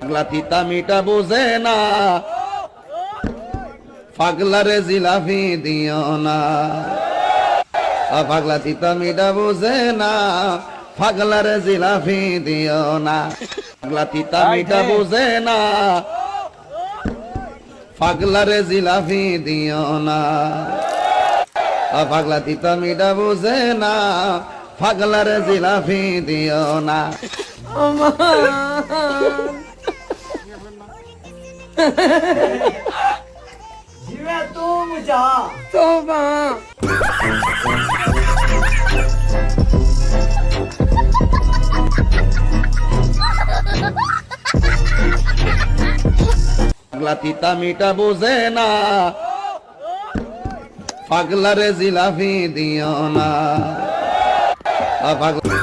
পাগলা তিতা মিটা বোঝে না। পাগলারে জিলাফি দিও না। আ পাগলা তিতা মিটা বোঝে না। পাগলারে জিলাফি দিও না। পাগলা তিতা মিটা বোঝে না। পাগলারে জিলাফি দিও না। পাগলা তিতা মিটা বোঝে না। পাগলারে জিলাফি দিও না। ਜਿਵੇਂ ਤੂੰ ਮੁਝਾ ਤੋਬਾ পাগলা তিতা মিটা বোঝে না পাগলারে জিলাফি দিও না আ পাগলা